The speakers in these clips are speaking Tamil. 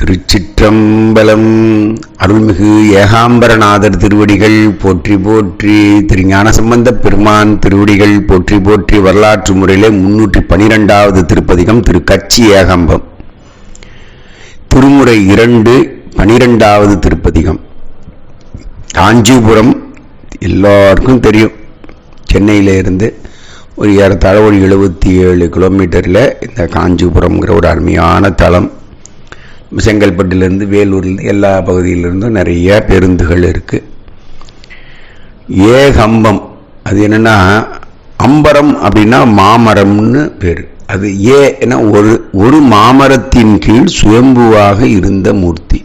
திருச்சிற்றம்பலம். அருள்மிகு ஏகாம்பரநாதர் திருவடிகள் போற்றி போற்றி திருஞான சம்பந்த பெருமான் திருவடிகள் போற்றி போற்றி வரலாற்று முறையிலே முன்னூற்றி பனிரெண்டாவது திருப்பதிகம் திரு கச்சி ஏகாம்பம். திருமுறை இரண்டு பனிரெண்டாவது திருப்பதிகம். காஞ்சிபுரம் எல்லாருக்கும் தெரியும். சென்னையிலிருந்து ஒரு ஏறத்தாழ ஒரு எழுபத்தி ஏழு கிலோமீட்டரில் இந்த காஞ்சிபுரம்ங்கிற ஒரு அருமையான தலம். செங்கல்பட்டுலேருந்து வேலூர்லேருந்து எல்லா பகுதியிலிருந்தும் நிறைய பேருந்துகள் இருக்குது ஏகம்பம். அது என்னென்னா அம்பரம் அப்படின்னா மாமரம்னு பேர். அது ஏ ஒரு ஒரு மாமரத்தின் கீழ் சுயம்புவாக இருந்த மூர்த்தி.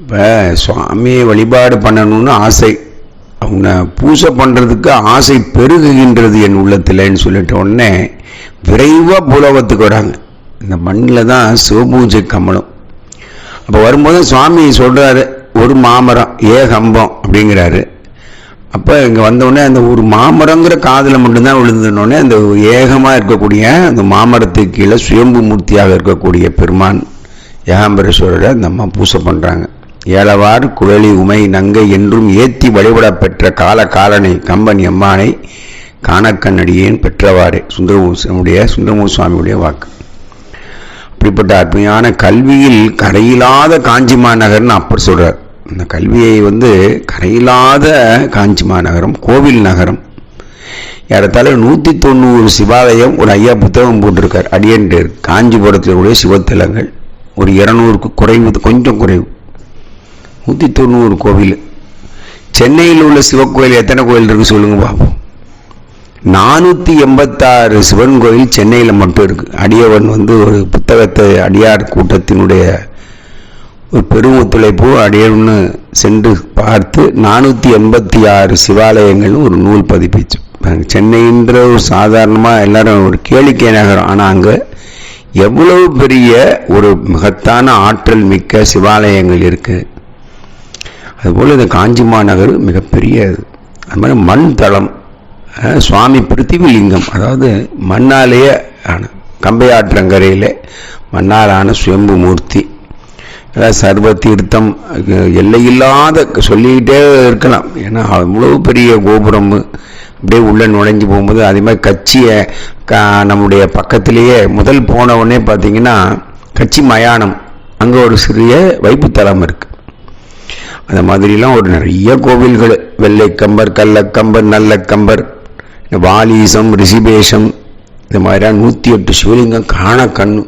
இப்போ சுவாமியை வழிபாடு பண்ணணும்னு ஆசை. அவங்க பூஜை பண்ணுறதுக்கு ஆசை பெருகுகின்றது என் உள்ளத்தில்ன்னு சொல்லிட்ட உடனே விரைவாக புலவத்துக்கு வராங்க. இந்த மண்ணில் தான் சிவபூஜை கமலம் அப்போ வரும்போது சுவாமி சொல்கிறாரு ஒரு மாமரம் ஏகம்பம் அப்படிங்கிறாரு. அப்போ இங்கே வந்தோடனே அந்த ஒரு மாமரங்கிற காதில் மட்டும்தான் விழுந்தோடனே அந்த ஏகமாக இருக்கக்கூடிய அந்த மாமரத்துக்கு கீழே சுயம்பு மூர்த்தியாக இருக்கக்கூடிய பெருமான் ஏகாம்பரேஸ்வரரை அந்த அம்மா பூசை பண்ணுறாங்க ஏலவார் குழலி உமை நங்கை என்றும் ஏத்தி வழிபட பெற்ற கால காலனை கம்பன் எம்மானை காணக்கண்ணடியேன் பெற்றவாறே. சுந்தரமூசனுடைய சுந்தரமூர் சுவாமியுடைய வாக்கு. அப்படிப்பட்ட அருமையான கல்வியில் கரையில்லாத காஞ்சி மாநகர்னு அப்பர் சொல்கிறார் அந்த கல்வியை வந்து கரையில்லாத காஞ்சி மாநகரம் கோவில் நகரம். ஏறத்தாழ நூற்றி தொண்ணூறு சிவாலயம் ஒரு ஐயா புத்தகம் போட்டிருக்கார். அடியன்ட்டு காஞ்சிபுரத்தில் உடைய சிவத்தலங்கள். ஒரு இரநூறுக்கு குறைவு கொஞ்சம் குறைவு. நூற்றி தொண்ணூறு கோவில். சென்னையில் உள்ள சிவக்கோயில் எத்தனை கோயில் இருக்குது சொல்லுங்க பார்ப்போம் நானூற்றி எண்பத்தாறு சிவன் கோயில் சென்னையில் மட்டும் இருக்குது அடியவன் வந்து ஒரு புத்தகத்தை அடியார் கூட்டத்தினுடைய ஒரு பெரும் ஒத்துழைப்பு அடியவன்னு சென்று பார்த்து நானூற்றி எண்பத்தி ஆறு சிவாலயங்கள்னு ஒரு நூல் பதிப்பிச்சு. சென்னைன்ற ஒரு சாதாரணமாக எல்லாரும் ஒரு கேளிக்கை நகரம். ஆனால் அங்கே எவ்வளவு பெரிய ஒரு மகத்தான ஆற்றல் மிக்க சிவாலயங்கள் இருக்குது அதுபோல் இந்த காஞ்சி மாநகர் மிகப்பெரிய அது. மாதிரி மண் தளம் சுவாமி பிருத்திவிலிங்கம் அதாவது மண்ணாலேயே ஆன கம்பையாற்றங்கரையில் மண்ணாலான சுயம்பு மூர்த்தி. அதாவது சர்வ தீர்த்தம் எல்லையில்லாத சொல்லிக்கிட்டே இருக்கலாம். ஏன்னா அவ்வளோ பெரிய கோபுரம் அப்படியே உள்ளே நுழைஞ்சு போகும்போது அதே மாதிரி கட்சியை நம்முடைய பக்கத்திலேயே முதல் போன உடனே பார்த்தீங்கன்னா கட்சி மயானம் அங்கே ஒரு சிறிய வைப்புத்தலம் இருக்குது அந்த மாதிரிலாம் ஒரு நிறைய கோவில்கள் வெள்ளைக்கம்பர் கள்ளக்கம்பர் நல்லக்கம்பர் வாலீசம் ரிஷிபேஷம் இந்த மாதிரியான நூற்றி எட்டு சிவலிங்கம் காண கண்ணு.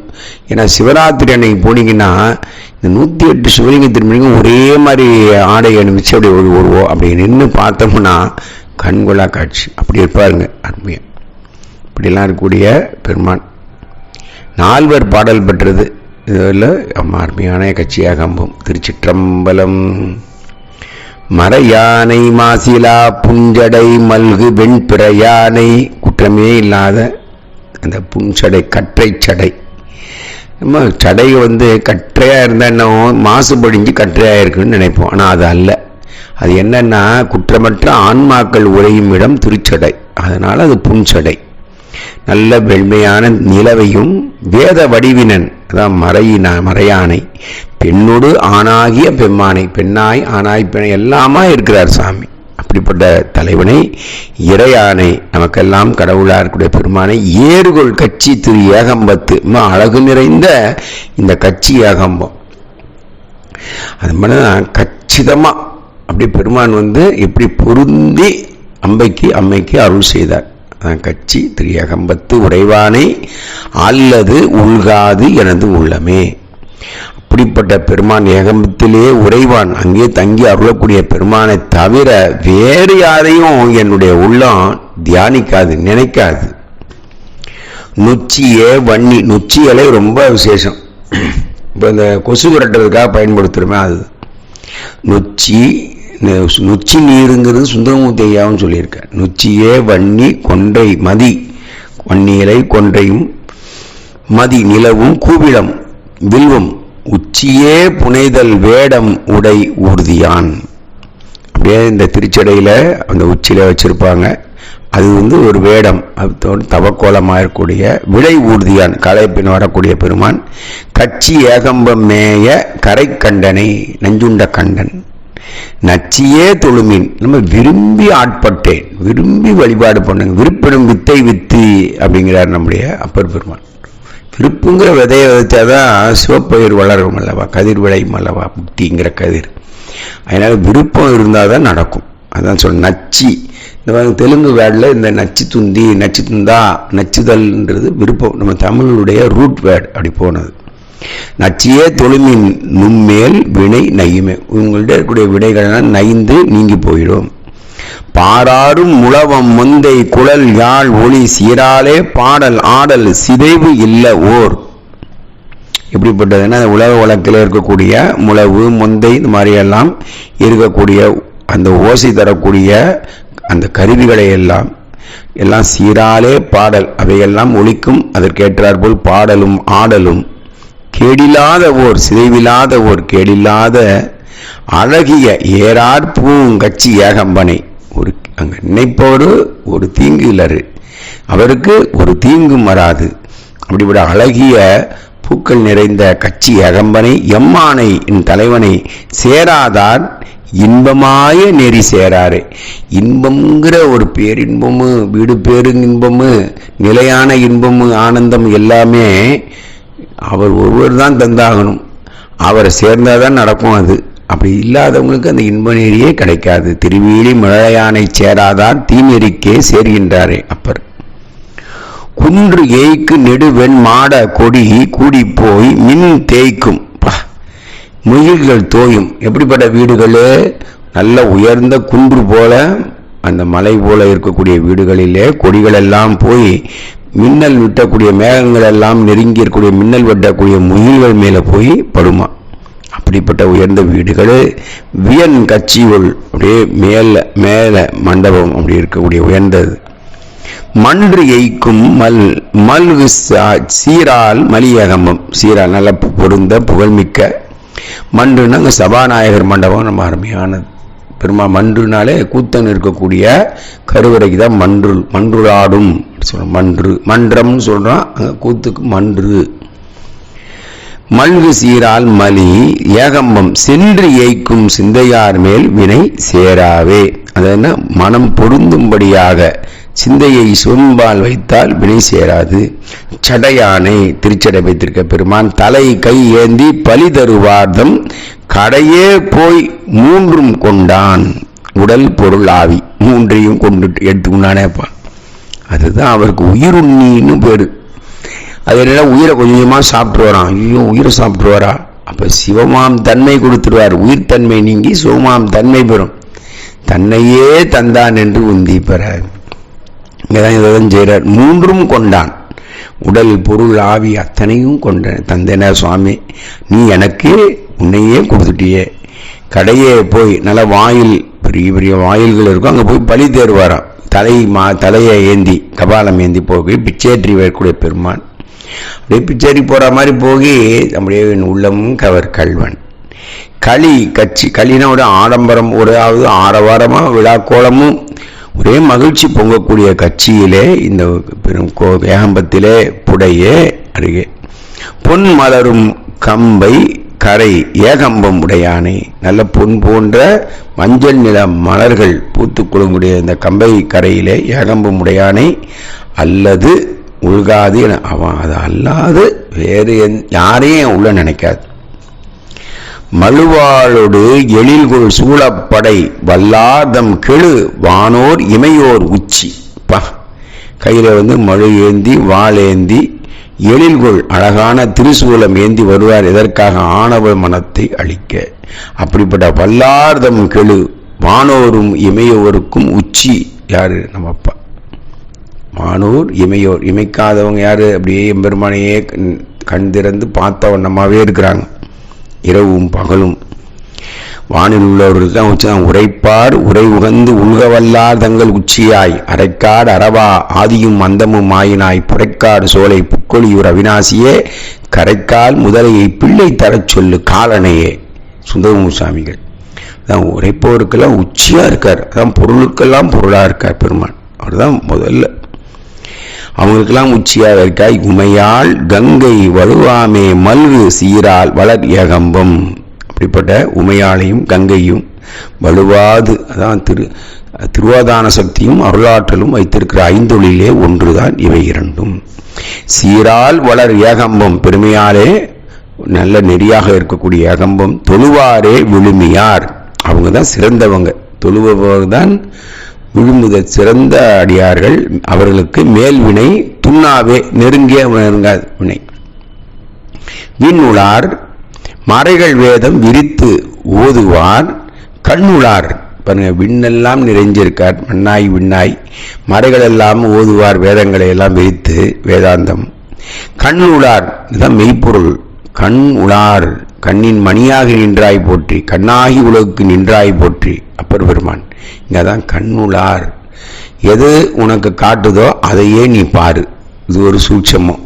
ஏன்னா சிவராத்திரி அன்னைக்கு போனீங்கன்னா இந்த நூற்றி எட்டு சிவலிங்க திரும்பிங்க ஒரே மாதிரி ஆடை அனுப்பிச்சு அப்படி ஒரு வருவோம். அப்படி நின்று பார்த்தோம்னா கண்கொள்ளா காட்சி. அப்படி இருப்பாருங்க அருமையாக இப்படிலாம் இருக்கக்கூடிய பெருமான். நால்வர் பாடல் பெற்றது. இதில் அருமையான கட்சியாக அம்பும் திருச்சிற்றம்பலம். மறையானை மாசிலா புஞ்சடை மல்கு வெண்பிற யானை குற்றமே இல்லாத அந்த புஞ்சடை கற்றை சடை. நம்ம சடை வந்து கற்றையாக இருந்தால் என்ன மாசுபடிஞ்சு கற்றையாக இருக்குன்னு நினைப்போம். ஆனால் அது அல்ல. அது என்னன்னா குற்றமற்ற ஆன்மாக்கள் உறையும் இடம் திருச்சடை. அதனால் அது புன்சடை நல்ல வெண்மையான நிலவையும் வேத வடிவினன் அதான் மறையின மறையானை பெண்ணோடு ஆணாகிய பெம்மானை பெண்ணாய் ஆணாய் பெண் எல்லாமா இருக்கிறார் சாமி. அப்படிப்பட்ட தலைவனை இறையானை நமக்கெல்லாம் கடவுளாக இருக்கக்கூடிய பெருமானை ஏறுகொள் கட்சி திரு ஏகம்பத்து அழகு நிறைந்த இந்த கட்சி ஏகம்பம். அது மாதிரிதான் கச்சிதமா அப்படி பெருமான் வந்து எப்படி பொருந்தி அம்பைக்கு அம்மைக்கு அருள் செய்தார். கட்சி. திரு ஏகம்பத்து உறைவானை அல்லது உள்காது எனது உள்ளமே. அப்படிப்பட்ட பெருமான் ஏகம்பத்திலே உறைவான் அங்கே தங்கி அருளக்கூடிய பெருமானை தவிர வேறு யாரையும் என்னுடைய உள்ளம் தியானிக்காது நினைக்காது. நொச்சியே வன்னி. நொச்சி இலை ரொம்ப விசேஷம். இப்போ இந்த கொசு விரட்டுறதுக்காக பயன்படுத்துகிறோமே அது. நொச்சி இந்த நொச்சி நீருங்கிறது சுந்தரமூர்த்தி ஐயாவும் சொல்லியிருக்கார் நொச்சியே வன்னி கொன்றை மதி. வன்னியலை கொன்றையும் மதி நிலவும் கூவிடம் வில்வம் உச்சியே புனைதல் வேடம் உடை ஊர்தியான். அப்படியே இந்த திருச்சடையில் அந்த உச்சியில் வச்சுருப்பாங்க. அது வந்து ஒரு வேடம். அதோடு தவக்கோலமாக இருக்கக்கூடிய விடை ஊர்தியான் கலைப்பின் வரக்கூடிய பெருமான். கட்சி ஏகம்பம் மேய கரை கண்டனை நஞ்சுண்ட கண்டன். நச்சியே தொழுமீன். நம்ம விரும்பி ஆட்பட்டேன். விரும்பி வழிபாடு பண்ணுங்க. விருப்பிடும் வித்தை வித்து அப்படிங்கிறார் நம்முடைய அப்பர் பெருமான். விருப்புங்கிற விதையை விதைச்சாதான் சிவப்பயிர் வளரும் அல்லவா? கதிர் விளையும் அல்லவா? புட்டிங்கிற கதிர். அதனால விருப்பம் இருந்தால் தான் நடக்கும். அதான் சொல் நச்சி. இந்த மாதிரி தெலுங்கு வேர்டில் இந்த நச்சு துந்தி நச்சு துந்தா நச்சுதல்ன்றது விருப்பம். நம்ம தமிழுடைய ரூட் வேர்டு அப்படி போனது. நச்சியே தொழுமின் நுண்மேல் வினை நையுமே. உங்கள்கிட்ட இருக்கக்கூடிய விடைகள்லாம் நைந்து நீங்கி போயிடும் பாராரும் முழவம் முந்தை குழல் யாழ் ஒளி சீராலே பாடல் ஆடல் சிதைவு இல்ல ஓர். எப்படிப்பட்டதுன்னா உலக வழக்கில் இருக்கக்கூடிய முழவு முந்தை இந்த மாதிரியெல்லாம் இருக்கக்கூடிய அந்த ஓசை தரக்கூடிய அந்த கருவிகளை எல்லாம் எல்லாம் சீராலே பாடல் அவையெல்லாம் ஒழிக்கும் அதற்கேற்றாற்போல் பாடலும் ஆடலும் கேடில்லாத ஓர் சிதைவில்லாத ஓர் கேடில்லாத அழகிய ஏறார் பூங்கச்சி ஏகம்பனை. ஒரு அங்கே நினைப்பவர் ஒரு தீங்கு இல்லரு அவருக்கு ஒரு தீங்கும் வராது. அப்படிப்பட அழகிய பூக்கள் நிறைந்த கட்சி அகம்பனை எம்மானை என் தலைவனை சேராதார் இன்பமாய நெறி சேராரு. இன்பம்ங்கிற ஒரு பேரின்பமும் வீடு பேரு நிலையான இன்பமும் ஆனந்தம் எல்லாமே அவர் ஒருவர் தான் தந்தாகணும். அவரை சேர்ந்தாதான் நடக்கும் அது. அப்படி இல்லாதவங்களுக்கு அந்த இன்ப நெறியே கிடைக்காது. திருவீழி மழையானை சேராதான் தீநெறிக்கே சேர்கின்றாரே அப்பர். குன்று ஏய்க்கு நெடுவெண் மாட கொடி கூடி போய் மின் தேய்க்கும். பா, தோயும். எப்படிப்பட்ட வீடுகள்? நல்ல உயர்ந்த குன்று போல அந்த மலை போல இருக்கக்கூடிய வீடுகளிலே கொடிகள் எல்லாம் போய் மின்னல் விட்டக்கூடிய மேகங்கள் எல்லாம் நெருங்கி இருக்கக்கூடிய மின்னல் வெட்டக்கூடிய முயல்கள் மேலே போய் படுமா? அப்படிப்பட்ட உயர்ந்த வீடுகள் வியன் கட்சியுள் அப்படியே மேல மேல மண்டபம் அப்படி இருக்கக்கூடிய உயர்ந்தது. மன்று எய்க்கும் மல் மல்கு சீரால் மலியகம்பம். சீரால் நல்ல பொருந்த புகழ்மிக்க மன்றுனாங்க சபாநாயகர் மண்டபம் நம்ம அருமையானது. பெருமா மன்றுனாலே கூத்தன் இருக்கக்கூடிய கருவறைக்கு தான் மன்று மன்றுளாடும். சொல்றோம் மன்று. மன்றம்னு சொல்றான். அங்கே கூத்துக்கு மன்று. மல்கு சீரால் மலி ஏகம்பம் சென்று ஏய்க்கும் சிந்தையார் மேல் வினை சேராவே. அது என்ன? மனம் பொருந்தும்படியாக சிந்தையை சோம்பால் வைத்தால் வினை சேராது. சடையானை திருச்சடை வைத்திருக்க பெருமான் தலை கை ஏந்தி பலி தருவார்தம் கடையே போய் மூன்றும் கொண்டான். உடல் பொருள் ஆவி. மூன்றையும் கொண்டு எடுத்துக்கொண்டானேப்பா. அதுதான் அவருக்கு உயிருண்ணின்னு பேரு. அது என்னடா உயிரை கொஞ்சமாக சாப்பிட்டு வரான் ஐயோ உயிரை சாப்பிட்டு வரா அப்போ சிவமாம் தன்மை கொடுத்துருவார் உயிர் தன்மை நீங்கி சிவமாம் தன்மை பெறும். தன்னையே தந்தான் என்று உந்தி பெற இங்கதான் இதைதான் செய்கிறார் மூன்றும் கொண்டான். உடல் பொருள் ஆவி அத்தனையும் கொண்ட தந்தேன சுவாமி நீ எனக்கு உன்னையே கொடுத்துட்டியே. கடையே போய் நல்ல வாயில் பெரிய பெரிய வாயில்கள் இருக்கும். அங்கே போய் பழி தேர்வாராம். தலை மா தலையை ஏந்தி கபாலம் ஏந்தி போய் பிச்சேற்றி வரக்கூடிய பெருமான். அப்படியே பிச்சேரி போகிற மாதிரி போகி நம்முடைய உள்ளமும் கவர் கல்வன். களி கட்சி களினா ஒரு ஆடம்பரம் ஒராவது ஆரவாரமாக விழா கோலமும் ஒரே மகிழ்ச்சி பொங்கக்கூடிய கட்சியிலே இந்த பெரும் கோ ஏகம்பத்திலே புடையே அருகே. பொன் மலரும் கம்பை கரை ஏகம்பம் உடையானை. நல்ல பொன் போன்ற மஞ்சள் நிற மலர்கள் பூத்து குலுங்குடைய இந்த கம்பை கரையிலே ஏகம்பம் உடையானை. அல்லது உள்காது என அவன் அது அல்லாது வேறு யாரையும் உள்ள நினைக்காது. மழுவாளோடு எழில்குள் சூழப்படை வல்லாதம் கெழு வானோர் இமையோர் உச்சி. பா. கையில் வந்து மழு ஏந்தி வாழேந்தி எழில்கொள் அழகான திருசூலம் ஏந்தி வருவார் எதற்காக? ஆணவ மனத்தை அழிக்க. அப்படிப்பட்ட வல்லார்தம் கெழு வானோரும் இமையோருக்கும் உச்சி. யாரு? நம்ம அப்பா. மானூர் இமையோர் இமைக்காதவங்க யாரு? அப்படியே எம்பெருமானையே கண்- கண் திறந்து பார்த்த வண்ணமாவே இருக்கிறாங்க. இரவும் பகலும். வானில் உள்ளவர்களுக்கு தான் உரைப்பார் உரை உகந்து உள்கவல்லார் தங்கள் உச்சியாய். அரைக்காடு அரவா ஆதியும் அந்தமும் ஆயினாய் புரைக்காடு சோலை புக்கொழியூர் அவிநாசியே கரைக்கால் முதலையை பிள்ளை தரச் சொல்லு காலனையே. சுந்தரமூர் சாமிகள் தான் உரைப்பவருக்கெல்லாம் உச்சியா இருக்கார். அதான் பொருளுக்கெல்லாம் பொருளாக இருக்கார் பெருமான் அவர் தான் முதல்ல. அவங்களுக்கெல்லாம் உச்சியாக இருக்காய். உமையாள் கங்கை வலுவாமே மல்கு சீரால் வளர் ஏகம்பம். அப்படிப்பட்ட உமையாளையும் கங்கையும் வலுவாது. அதான் திரு திருவாதான சக்தியும் அருளாற்றலும் வைத்திருக்கிற ஐந்தொழிலே ஒன்றுதான் இவை இரண்டும். சீரால் வளர் ஏகம்பம் பெருமையாலே நல்ல நெறியாக இருக்கக்கூடிய ஏகம்பம் தொழுவாரே விழுமியார். அவங்க தான் சிறந்தவங்க. தொழுபவர் தான் விழுமுத சிறந்த அடியார்கள். அவர்களுக்கு மேல் வினை துண்ணாவே நெருங்கிய நெருங்காது வினை. விண்ணுளார் மறைகள் வேதம் விரித்து ஓதுவார் கண்ணுளார். பாருங்க விண்ணெல்லாம் நிறைஞ்சிருக்கார். மண்ணாய் விண்ணாய். மறைகள் எல்லாம் ஓதுவார் வேதங்களை எல்லாம் விரித்து வேதாந்தம். கண்ணுளார் இதுதான் மெய்ப்பொருள். கண் உளார் கண்ணின் மணியாக நின்றாய் போற்றி கண்ணாகி உலகுக்கு நின்றாய் போற்றி அப்பர் பெருமான் இங்கே தான் கண்ணுளார். எது உனக்கு காட்டுதோ அதையே நீ பாரு. இது ஒரு சூட்சமம்.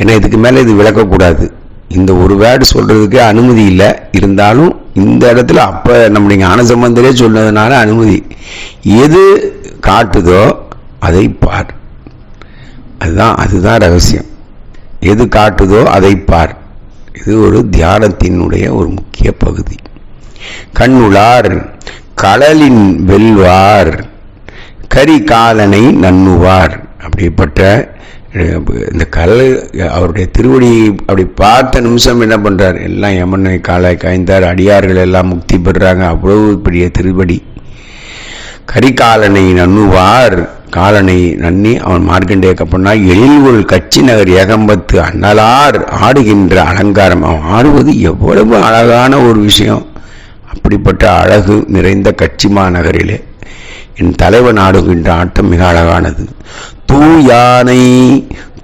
ஏன்னா இதுக்கு மேலே இது விளக்கக்கூடாது. இந்த ஒரு வேர்டு சொல்கிறதுக்கு அனுமதி இல்லை. இருந்தாலும் இந்த இடத்துல அப்போ நம்முடைய ஞானசம்பந்தரே சொன்னதுனால அனுமதி. எது காட்டுதோ அதை பார். அதுதான் அதுதான் ரகசியம். எது காட்டுதோ அதை பார். இது ஒரு தியானத்தினுடைய ஒரு முக்கிய பகுதி. கண்ணுளார் கடலின் வெல்வார் கரிகாலனை நன்னுவார் அப்படிப்பட்ட இந்த கல் அவருடைய திருவடி அப்படி பார்த்த நிமிஷம் என்ன பண்ணுறார் எல்லாம் யமனை காலை காய்ந்தார் அடியார்கள் எல்லாம் முக்தி பெறுறாங்க. அவ்வளவு பெரிய திருவடி. கரிகாலனை நன்னுவார் காலனை நன்னி அவன் மார்க்கண்டே கப்பனா எழில்குள் கட்சி நகர் ஏகம்பத்து அண்ணலார் ஆடுகின்ற அலங்காரம். அவன் ஆடுவது எவ்வளவு அழகான ஒரு விஷயம். அப்படிப்பட்ட அழகு நிறைந்த கட்சி மாநகரிலே என் தலைவன் ஆடுகின்ற ஆட்டம் மிக அழகானது. தூயானை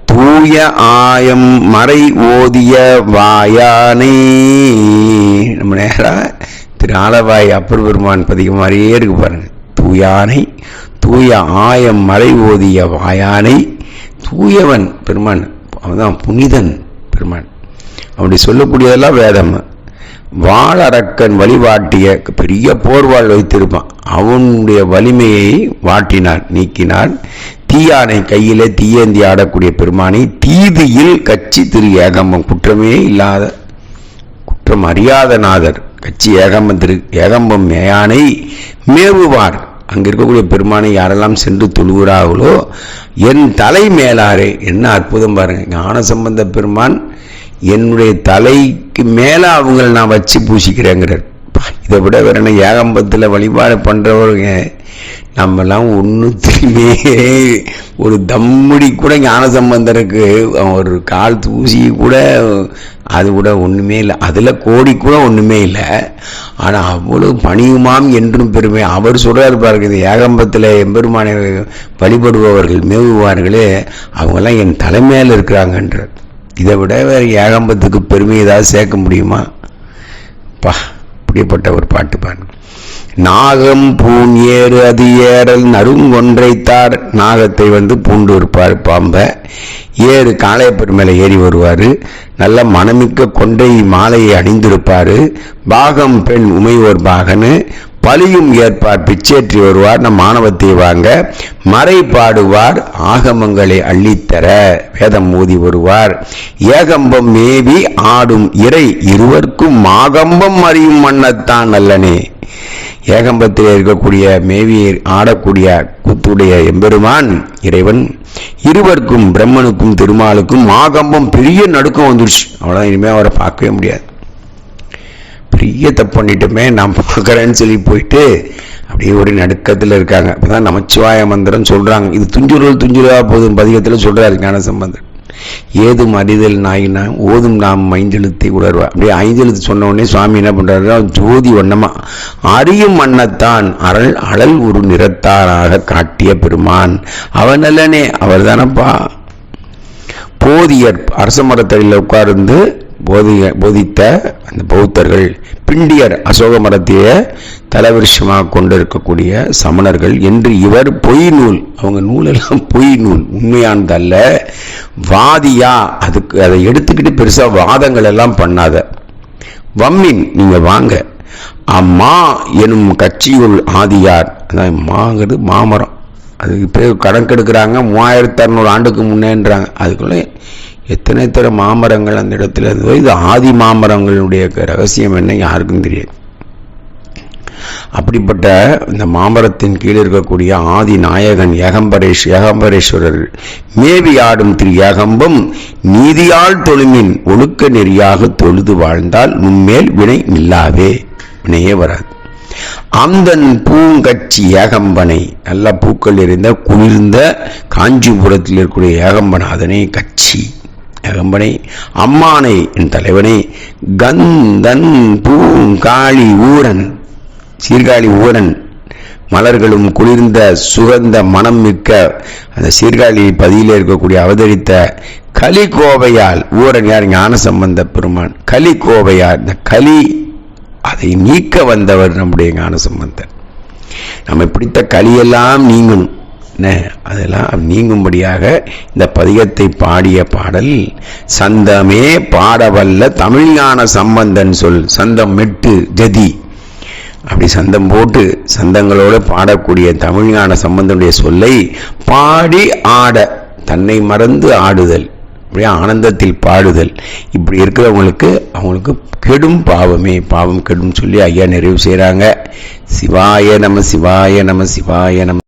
தூய ஆயம் மறை ஓதிய வாயானை. நம்ம நேரம் திரு ஆலவாய் அப்பர் பெருமான் பதிகம் மாதிரியே இருக்கு பாருங்க. தூயானை தூய ஆயம் மறை ஓதிய வாயானை. தூயவன் பெருமான் அவன்தான் புனிதன் பெருமான். அப்படி சொல்லக்கூடியதெல்லாம் வேதம். வாழறக்கன் வழிபாட்டிய பெரிய போர்வாள் வைத்திருப்பான். அவனுடைய வலிமையை வாட்டினான் நீக்கினான். தீயானை கையிலே தீயேந்தி ஆடக்கூடிய பெருமானை தீதியில் கட்சி திரு ஏகம்பம். குற்றமே இல்லாத குற்றம் அறியாத நாதர். கட்சி ஏகம்பம் திரு ஏகம்பம் மேயானை மேவுவார். அங்க இருக்கக்கூடிய பெருமானை யாரெல்லாம் சென்று தொழுகிறார்களோ என் தலை மேலாரே. என்ன அற்புதம் பாருங்க. ஞான சம்பந்த பெருமான் என்னுடைய தலைக்கு மேல அவங்கள நான் வச்சு பூசிக்கிறேங்கிறார். இதை விட வேற என்ன? ஏகம்பத்தில் வழிபாடு பண்ணுறவருங்க நம்மெல்லாம் ஒன்றுத்தையுமே ஒரு தம்முடி கூட ஞான சம்பந்தருக்கு ஒரு கால் தூசி கூட அது கூட ஒன்றுமே இல்லை. அதில் கோடி கூட ஒன்றுமே இல்லை. ஆனால் அவ்வளவு பணியுமாம் என்றும் பெருமை. அவர் சொல்கிறார் பாருங்க இந்த ஏகம்பத்தில் எம்பெருமானை வழிபடுபவர்கள் மேவுவார்களே அவங்கெல்லாம் என் தலைமையில் இருக்கிறாங்கன்ற இதை விட வேறு ஏகம்பத்துக்கு பெருமை ஏதாவது சேர்க்க முடியுமா? பா அப்படிப்பட்ட ஒரு பாட்டு பாருங்க நாகம் பூன் ஏறு அது ஏறல் நறுங்கொன்றைத்தார் நாகத்தை வந்து பூண்டு இருப்பார் பாம்பை. ஏறு காளையப்பர் மேலே ஏறி வருவார். நல்ல மனமிக்க கொண்டை மாலையை அணிந்திருப்பார். பாகம் பெண் உமையோர் பாகனு. பலியும் ஏற்பார் பிச்சேற்றி வருவார் நம் மாணவத்தை வாங்க. மறை பாடுவார் ஆகமங்களை அள்ளித்தர வேதம் மோதி வருவார். ஏகம்பம் மேவி ஆடும் இறை இருவர்க்கும் மாகம்பம் அறியும் மன்னத்தான் நல்லனே. ஏகம்பத்தில் இருக்கக்கூடிய மேவியை ஆடக்கூடிய கூத்துடைய எம்பெருமான் இறைவன். இருவருக்கும் பிரம்மனுக்கும் திருமாலுக்கும் மாகம்பம் பெரிய நடுக்கம் வந்துருச்சு. அவ்வளோதான் இனிமேல் அவரை பார்க்கவே முடியாது. பெரிய தப்பு பண்ணிட்டுமே நான் பார்க்குறேன்னு சொல்லி போயிட்டு அப்படியே ஒரு நடுக்கத்தில் இருக்காங்க. அப்பதான் நமச்சிவாய மந்திரம் சொல்கிறாங்க இது துஞ்சுருள் துஞ்சுருவா போதும் பதிகத்தில் சொல்கிறாரு ஞான சம்பந்தன் ஏதும் அறிதல் நாயினா ஓதும் நாம் ஐந்தெழுத்தை உணர்வா அப்படியே ஐந்தெழுத்து சொன்ன உடனே சுவாமி என்ன பண்ணுறாருன்னா ஜோதி வண்ணமா அறியும் மன்னத்தான் அறல் அழல் ஒரு நிறத்தாராக காட்டிய பெருமான். அவன் அல்லனே அவர் தானப்பா போதியர் அரச மரத்தடியில் உட்கார்ந்து போதிய போதித்த அந்த பௌத்தர்கள் பிண்டியர் அசோக மரத்தைய தலைவருஷமாக கொண்டிருக்கக்கூடிய சமணர்கள் என்று இவர் பொய் நூல் அவங்க நூலெல்லாம் பொய் நூல் உண்மையானது அல்ல. வாதியா அதுக்கு அதை எடுத்துக்கிட்டு பெருசாக வாதங்கள் எல்லாம் பண்ணாத. வம்மின் நீங்கள் வாங்க. அம்மா எனும் கட்சியுள் ஆதியார் அதான் மாங்கிறது மாமரம். அதுக்கு பேர் கணக்கெடுக்கிறாங்க மூவாயிரத்தி அறநூறு ஆண்டுக்கு முன்னேன்றாங்க. அதுக்குள்ளே எத்தனை தர மாமரங்கள் அந்த இடத்துல இருந்ததோ இது ஆதி மாமரங்களுடைய ரகசியம் என்ன யாருக்கும் தெரியாது. அப்படிப்பட்ட இந்த மாமரத்தின் கீழே இருக்கக்கூடிய ஆதி நாயகன் ஏகம்பரேஷ் ஏகம்பரேஸ்வரர் மேவி ஆடும் திரு ஏகம்பம் நீதியால் தொழுமின் ஒழுக்க நெறியாக தொழுது வாழ்ந்தால் உண்மேல் வினை நில்லாவே வினையே வராது. அந்தன் பூங்கட்சி ஏகம்பனை நல்ல பூக்கள் எறிந்த குளிர்ந்த காஞ்சிபுரத்தில் இருக்கக்கூடிய ஏகம்பன் அதனை கட்சி. ஏகம்பனை அம்மானை என் தலைவனை கந்தன் பூங்காளி ஊரன் சீர்காழி ஊரன் மலர்களும் குளிர்ந்த சுகந்த மனம் மிக்க அந்த சீர்காழி பதியில் இருக்கக்கூடிய அவதரித்த கலிகோவையால் ஊரன் யார்? ஞான சம்பந்த பெருமான். கலிகோவையார் இந்த கலி அதை நீக்க வந்தவர் நம்முடைய ஞான சம்பந்தன் நம்மை பிடித்த களியெல்லாம் நீங்கணும். அதெல்லாம் நீங்கும்படியாக இந்த பதிகத்தை பாடிய பாடல் சந்தமே பாடவல்ல தமிழ் ஞான சம்பந்தன் சொல் சந்தம் மெட்டு ஜதி. அப்படி சந்தம் போட்டு சந்தங்களோடு பாடக்கூடிய தமிழ்ஞான சம்பந்தனுடைய சொல்லை பாடி ஆட தன்னை மறந்து ஆடுதல் அப்படியே ஆனந்தத்தில் பாடுதல். இப்படி இருக்கிறவங்களுக்கு அவங்களுக்கு கெடும் பாவமே பாவம் கெடும் சொல்லி ஐயா நிறைவு செய்கிறாங்க சிவாய நம சிவாய நம சிவாய நம.